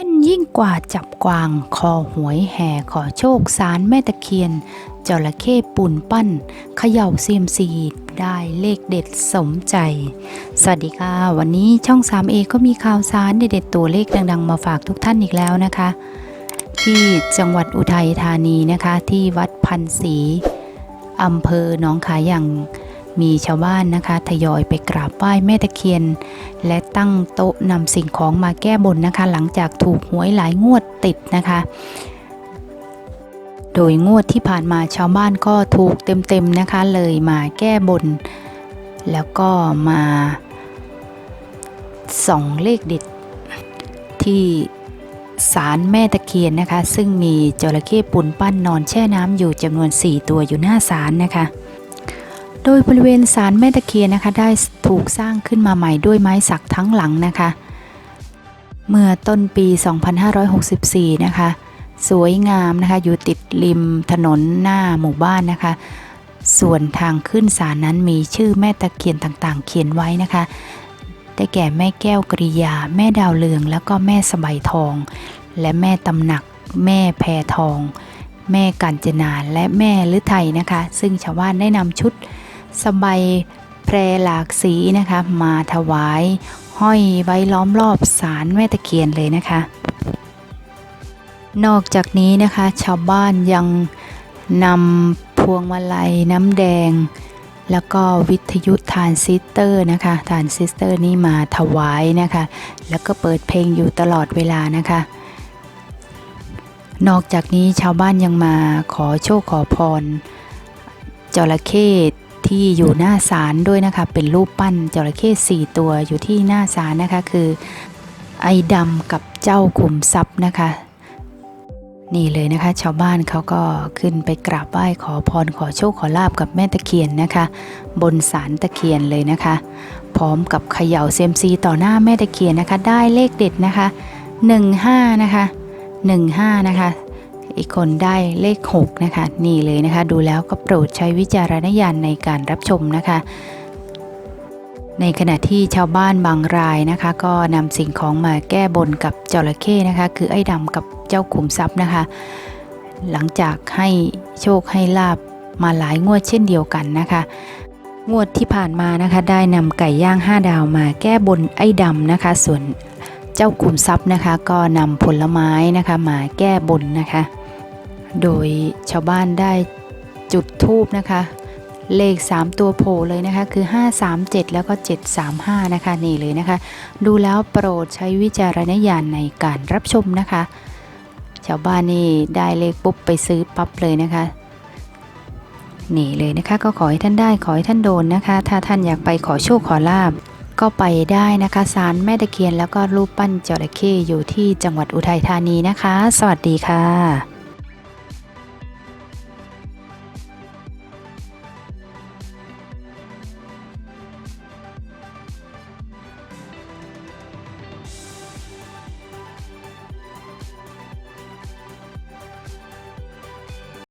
แม่นยิ่งกว่าจับกวาง คอหวยแห่ขอโชคสารแม่ตะเคียน จระเข้ปูนปั้นเขย่าเซียมซีได้เลขเด็ดสมใจ สวัสดีค่ะ วันนี้ช่อง 3A ก็มีข่าวสารเด็ดๆตัวเลขดัง ๆ มาฝากทุกท่านอีกแล้วนะคะ ที่จังหวัดอุทัยธานีนะคะ ที่วัดพันศรีอำเภอหนองขายอย่าง มีชาวบ้านนะคะทยอยไปกราบไหว้แม่ตะเคียน และตั้งโต๊ะนำสิ่งของมาแก้บนนะคะ หลังจากถูกหวยหลายงวดติดนะคะ โดยงวดที่ผ่านมาชาวบ้านก็ถูกเต็มๆนะคะเลยมาแก้บน แล้วก็มาส่องเลขเด็ดที่ศาลแม่ตะเคียนนะคะ ซึ่งมีจระเข้ปูนปั้นนอนแช่น้ำอยู่จำนวน 4 ตัวอยู่หน้าศาลนะคะ โดยบริเวณศาลแม่ตะเคียนนะคะได้ถูกสร้างขึ้นมาใหม่ด้วยไม้สักทั้งหลังนะคะ เมื่อต้นปี 2564 นะคะ สวยงามนะคะอยู่ติดริมถนนหน้าหมู่บ้านนะคะ ส่วนทางขึ้นศาลนั้นมีชื่อแม่ตะเคียนต่างๆ เขียนไว้นะคะ ได้แก่แม่แก้วกริยา แม่ดาวเรือง แล้วก็แม่สบายทอง และแม่ตำหนัก แม่แพรทอง แม่กัญจนาและแม่ฤทัยนะคะ ซึ่งชาวบ้านได้นำชุด สบายแพรหลากสีนะคะ มาถวายห้อยไว้ล้อมรอบศาลแม่ตะเคียนเลยนะคะ นอกจากนี้นะคะ ชาวบ้านยังนำพวงมาลัยน้ำแดง แล้วก็วิทยุทานซิสเตอร์นะคะทานซิสเตอร์นี่มาถวายนะคะ แล้วก็เปิดเพลงอยู่ตลอดเวลานะคะ นอกจากนี้ชาวบ้านยังมาขอโชคขอพรจระเข้ ที่อยู่หน้าศาลด้วยนะคะ เป็นรูปปั้นจระเข้สี่ตัวอยู่ที่หน้าศาลนะคะ คือ ไอ้ดำกับเจ้าขุมทรัพย์นะคะ นี่เลยนะคะ ชาวบ้านเขาก็ขึ้นไปกราบไหว้ขอพรขอโชคขอลาบกับแม่ตะเคียนนะคะ บนศาลตะเคียนเลยนะคะ พร้อมกับเขย่าเซมซีต่อหน้าแม่ตะเคียนนะคะ ได้เลขเด็ดนะคะ 15 นะคะ 15 นะคะ อีกคนได้เลข 6 นะคะ นี่เลยนะคะ ดูแล้วก็โปรดใช้วิจารณญาณในการรับชมนะคะ ในขณะที่ชาวบ้านบางรายนะคะ ก็นำสิ่งของมาแก้บนกับจระเข้นะคะ คือไอ้ดำกับเจ้าขุมทรัพย์นะคะ หลังจากให้โชคให้ลาบมาหลายงวดเช่นเดียวกันนะคะงวดที่ผ่านมานะคะได้นำไก่ย่าง 5 ดาวมาแก้บนไอ้ดำนะคะ ส่วนเจ้าขุมทรัพย์นะคะ ก็นำผลไม้นะคะมาแก้บนนะคะ โดยชาวบ้านได้จุดทูบนะคะ เลข 3 ตัวโผล่เลยนะคะ คือ 537 แล้วก็ 735 นะคะ นี่เลยนะคะ ดูแล้วโปรดใช้วิจารณญาณในการรับชมนะคะ ชาวบ้านนี่ได้เลขปุ๊บไปซื้อปั๊บเลยนะคะนี่เลยนะคะก็ขอให้ท่านได้ขอให้ท่านโดนนะคะ ถ้าท่านอยากไปขอโชคขอลาบ ก็ไปได้นะคะศาลแม่ตะเคียนแล้วก็รูปปั้นจระเข้อยู่ที่จังหวัดอุทัยธานีนะคะ สวัสดีค่ะ